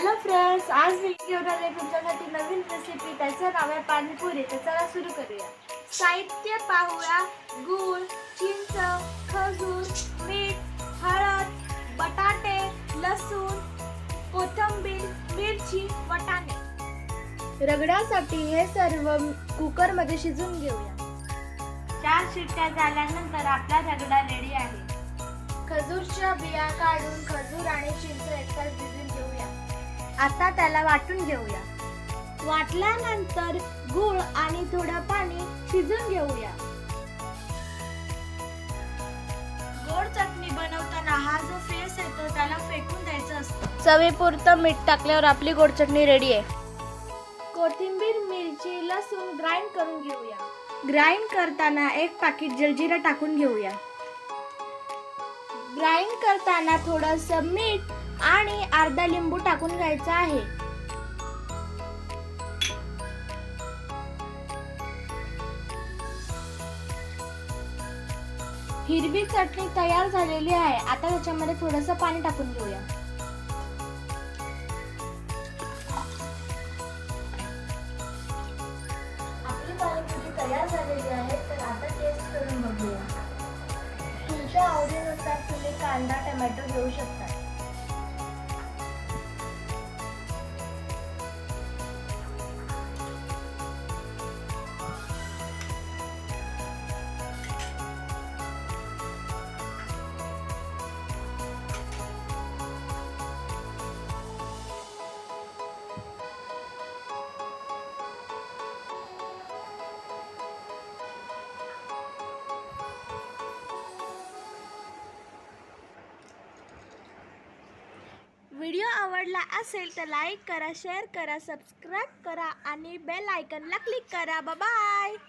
Hello प्रस आज आले तुमच्यासाठी नवीन रेसिपी त्याचं नाव आहे पाणीपुरी. तर चला सुरू करूया. साहित्य पाहुळा गूळ चिंच खजूर मीठ हळद बटाटे लसूण कोथिंबीर मिरची वटाणे. रगड्यासाठी हे सर्व कुकरमध्ये शिजून घेऊया. चार शिट्ट्या झाल्यानंतर आपला रगडा रेडी आहे. खजूरच्या बिया काढून खजूर आणि चिंच एकतर भिजून घेऊया. आता त्याला वाटून घेऊया. वाटल्यानंतर गूळ आणि थोडं पाणी शिजून घेऊया. गोड चटणी बनवताना हा जो फेस येतो त्याला फेकून द्यायचं असतं. चवीपुरतं मीठ टाकल्यावर आपली गोड चटणी रेडी आहे. कोथिंबीर मिरची लसूण ग्राइंड करून घेऊया. ग्राइंड करताना एक पाकिट जलजिरा टाकून घेऊया. ग्राइंड करताना थोडस मीठ आणि अर्धा लिंबू टाकून घ्यायचा आहे. हिरवी चटणी तयार झालेली आहे. आता त्याच्यामध्ये थोडस पाणी टाकून घेऊया. आपली पाणीपुरी तयार झालेली आहे तर आता टेस्ट करून बघूया. तुमच्या आवडीनुसार तुम्ही कांदा टोमॅटो घेऊ शकता. व्हिडिओ आवडला असेल तर लाईक करा शेअर करा सबस्क्राईब करा आणि बेल आयकनला क्लिक करा. बाय